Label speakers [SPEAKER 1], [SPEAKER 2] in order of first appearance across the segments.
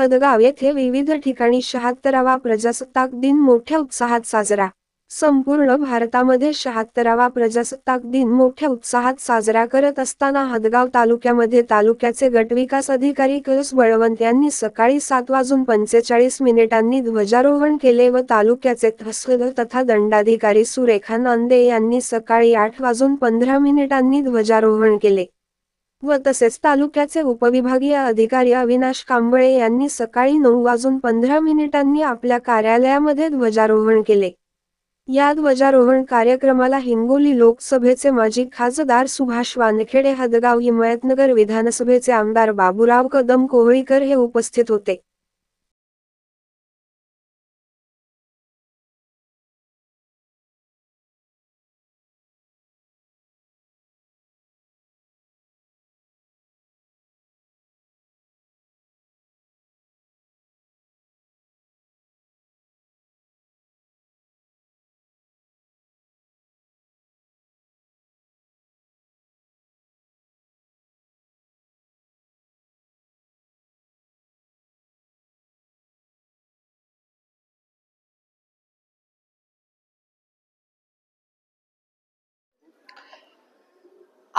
[SPEAKER 1] हदगाव येथे विविध ठिकाणी शहात्तरावा प्रजासत्ताक दिन मोठ्या उत्साहात साजरा. संपूर्ण भारतामध्ये शहात्तरावा प्रजासत्ताक दिन मोठ्या उत्साहात साजरा करत असताना हदगाव तालुक्यामध्ये तालुक्याचे गटविकास अधिकारी कळस बळवंत यांनी सकाळी सात वाजून पंचेचाळीस मिनिटांनी ध्वजारोहण केले व तालुक्याचे तहसील तथा दंडाधिकारी सुरेखा नांदे यांनी सकाळी आठ वाजून पंधरा मिनिटांनी ध्वजारोहण केले. व तसेच तालुक्याचे उपविभागीय अधिकारी अविनाश कांबळे यांनी सकाळी नऊ वाजून पंधरा मिनिटांनी आपल्या कार्यालयामध्ये ध्वजारोहण केले. या ध्वजारोहण कार्यक्रमाला हिंगोली लोकसभेचे माजी खासदार सुभाष वानखेडे हदगाव हिमायतनगर विधानसभेचे आमदार बाबूराव कदम कोहळीकर हे उपस्थित होते.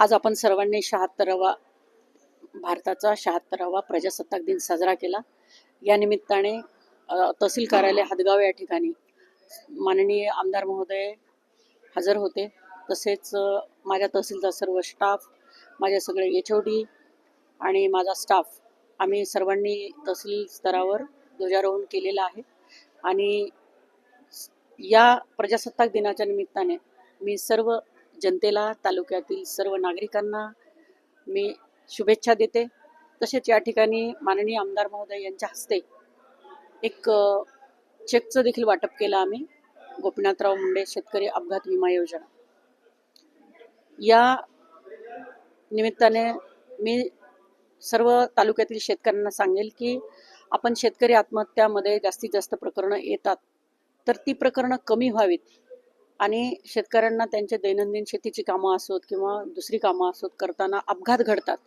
[SPEAKER 2] आज आपण सर्वांनी शहात्तरावा भारताचा शहात्तरावा प्रजासत्ताक दिन साजरा केला. या निमित्ताने तहसील कार्यालय हदगाव या ठिकाणी माननीय आमदार महोदय हजर होते. तसेच माझ्या तहसीलचा सर्व स्टाफ माझे सगळे एच ओ डी आणि माझा स्टाफ आम्ही सर्वांनी तहसील स्तरावर ध्वजारोहण केलेलं आहे. आणि या प्रजासत्ताक दिनाच्या निमित्ताने मी सर्व जनतेला तालुक्यातील सर्व नागरिकांना मी शुभेच्छा देते. तसेच या ठिकाणी माननीय आमदार महोदय यांच्या हस्ते एक चेकचं देखील वाटप केलं आम्ही. गोपीनाथराव मुंडे शेतकरी अपघात विमा योजना. या निमित्ताने मी सर्व तालुक्यातील शेतकऱ्यांना सांगेल की आपण शेतकरी आत्महत्यामध्ये जास्तीत जास्त प्रकरणं येतात तर ती प्रकरणं कमी व्हावीत. आणि शेतकऱ्यांना त्यांच्या दैनंदिन शेतीची कामं असोत किंवा दुसरी कामं असोत करताना अपघात घडतात.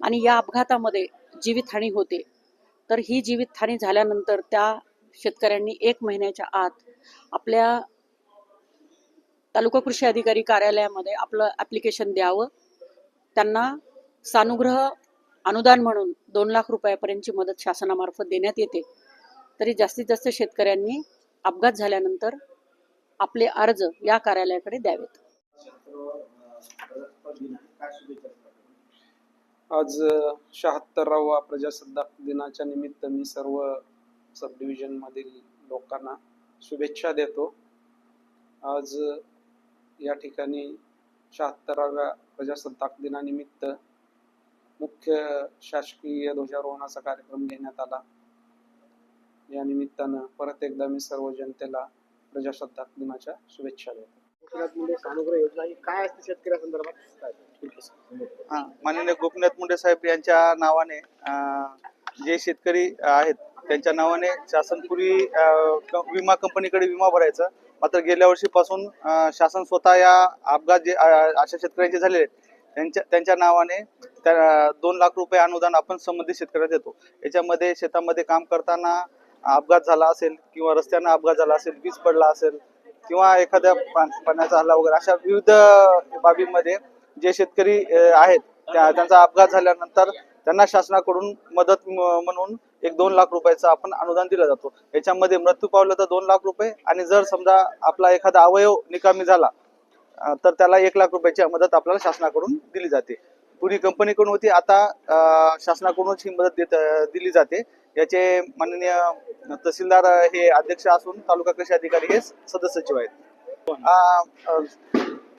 [SPEAKER 2] आणि या अपघातामध्ये जीवितहानी होते. तर ही जीवितहानी झाल्यानंतर त्या शेतकऱ्यांनी एक महिन्याच्या आत आपल्या तालुका कृषी अधिकारी कार्यालयामध्ये आपलं ॲप्लिकेशन द्यावं. त्यांना सानुग्रह अनुदान म्हणून दोन लाख रुपयापर्यंतची मदत शासनामार्फत देण्यात येते. तरी जास्तीत जास्त शेतकऱ्यांनी अपघात झाल्यानंतर आपले अर्ज या कार्यालयाकडे द्यावेत.
[SPEAKER 3] आज शहात्तरावा प्रजासत्ताक दिनाच्या निमित्त मी सर्व सब डिव्हिजन मधील लोकांना शुभेच्छा देतो. आज या ठिकाणी शहात्तराव्या प्रजासत्ताक दिनानिमित्त मुख्य शासकीय ध्वजारोहणाचा कार्यक्रम घेण्यात आला. या निमित्तानं परत एकदा मी सर्व जनतेला प्रजासत्ताक दिनाच्या शुभेच्छा देतो.
[SPEAKER 4] ही
[SPEAKER 5] माननीय गोपीनाथ मुंडे साहेब यांच्या नावाने अं, जे शेतकरी आहेत त्यांच्या नावाने शासन पूर्वी अं, क- विमा कंपनीकडे विमा भरायचा. मात्र गेल्या वर्षीपासून अं, शासन स्वतः या अपघात जे अं, अशा शेतकऱ्यांचे झालेले आहेत. त्यांच्या त्यांच्या नावाने त्या दोन लाख रुपये अनुदान आपण संबंधित शेतकऱ्यांना देतो. याच्यामध्ये शेतामध्ये काम करताना अपघात झाला असेल किंवा रस्त्यानं अपघात झाला असेल वीज पडला असेल किंवा एखाद्या पाण्याचा हल्ला वगैरे अशा विविध बाबींमध्ये जे शेतकरी आहेत त्यांचा अपघात झाल्यानंतर त्यांना शासनाकडून मदत म्हणून एक दोन लाख रुपयाचं आपण अनुदान दिलं जातो. याच्यामध्ये मृत्यू पावलं तर दोन लाख रुपये आणि जर समजा आपला एखादा अवयव निकामी झाला तर त्याला एक लाख रुपयाची मदत आपल्याला शासनाकडून दिली जाते. पूर्वी कंपनीकडून होती आता शासनाकडूनच ही मदत देत दिली जाते. याचे माननीय तहसीलदार हे अध्यक्ष असून तालुका कृषी अधिकारी हे सदस्य सचिव आहेत.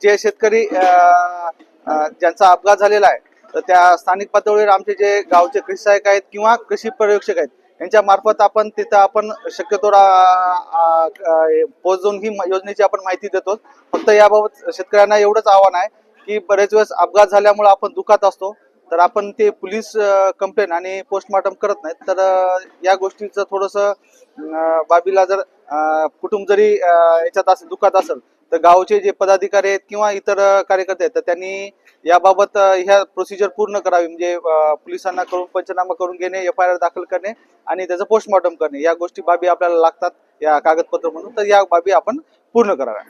[SPEAKER 5] जे शेतकरी ज्यांचा अपघात झालेला आहे तर त्या स्थानिक पातळीवर आमचे जे गावचे कृषी सहाय्यक आहेत किंवा कृषी पर्यवेक्षक आहेत यांच्या मार्फत आपण तिथं आपण शक्यतो पोहोचून ही योजनेची आपण माहिती देतो. फक्त याबाबत शेतकऱ्यांना एवढंच आव्हान आहे की बरेच वेळेस अपघात झाल्यामुळे आपण दुखात असतो. तर आपण ते पोलीस कंप्लेंट आणि पोस्टमॉर्टम करत नाहीत. तर या गोष्टीचं थोडंसं बाबीला जर कुटुंब जरी याच्यात असेल दुःखात असेल तर गावचे जे पदाधिकारी आहेत किंवा इतर कार्यकर्ते आहेत तर त्यांनी याबाबत ह्या प्रोसिजर पूर्ण करावी. म्हणजे पोलिसांना करून पंचनामा करून घेणे एफ आय आर दाखल करणे आणि त्याचं पोस्टमॉर्टम करणे. या गोष्टी बाबी आपल्याला लागतात या कागदपत्र म्हणून. तर या बाबी आपण पूर्ण कराव्या.